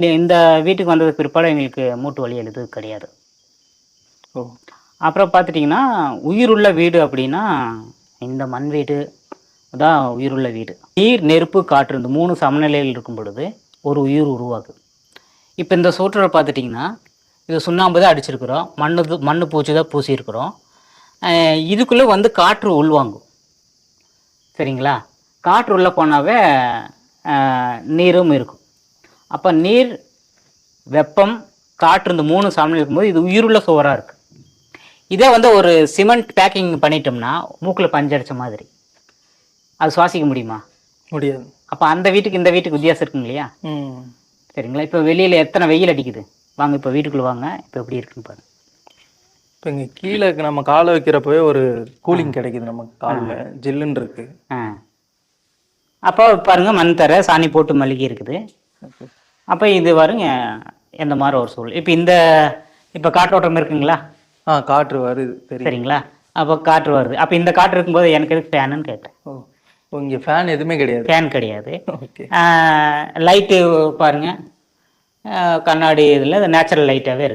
இல்லை, இந்த வீட்டுக்கு வந்ததுக்கு பிற்பாடு எங்களுக்கு மூட்டு வலி எழுது கிடையாது. ஓ. அப்புறம் பார்த்துட்டிங்கன்னா உயிருள்ள வீடு அப்படின்னா இந்த மண் வீடு தான் உயிருள்ள வீடு. நீர் நெருப்பு காற்று இந்த மூணு சமநிலையில் இருக்கும் பொழுது ஒரு உயிர் உருவாகுது இப்போ இந்த சூற்றலை பார்த்துட்டிங்கன்னா இது சுண்ணாம்பு தான் அடிச்சிருக்கிறோம். மண்ணு மண்ணு பூச்சி தான் பூசியிருக்கிறோம். இதுக்குள்ளே வந்து காற்று உள்வாங்கும். சரிங்களா? காற்று உள்ளே போனாவே நீரும் இருக்கும். அப்போ நீர் வெப்பம் காற்று இந்த மூணு சமநிலை இருக்கும்போது இது உயிருள்ள சுவராக இருக்குது இதே வந்து ஒரு சிமெண்ட் பேக்கிங் பண்ணிட்டோம்னா மூக்கில் பஞ்சடிச்ச மாதிரி. அது சுவாசிக்க முடியுமா? முடியாது. அப்போ அந்த வீட்டுக்கு இந்த வீட்டுக்கு வித்தியாசம் இருக்குங்க இல்லையா ம். சரிங்களா? இப்போ வெளியில் எத்தனை வெயில் அடிக்குது? வாங்க இப்போ வீட்டுக்குள்ளே வாங்க இப்போ எப்படி இருக்குன்னு பாருங்க. இப்போ இங்கே கீழே நம்ம காலை வைக்கிறப்பவே ஒரு கூலிங் கிடைக்குது நம்ம காலில். ஜில்லுன்னு இருக்கு. ஆ. அப்போ பாருங்க மண் தர சாணி போட்டு மல்லிகை இருக்குது. அப்போ இது பாருங்க எந்த மாதிரி ஒரு சூழல். இப்போ இந்த இப்போ காற்றோட்டம் இருக்குங்களா? ஆ காற்று வருது சரிங்களா? அப்போ காற்று வருது. அப்போ இந்த காற்று இருக்கும்போது எனக்கு எதுக்கு ஃபேனுன்னு கேட்டேன். ஓ இங்கே ஃபேன் எதுவுமே கிடையாது. ஃபேன் கிடையாது. லைட்டு பாருங்க. ஆஹ் கண்ணாடி இதில் நேச்சுரல் லைட்டாகவே இருக்கு.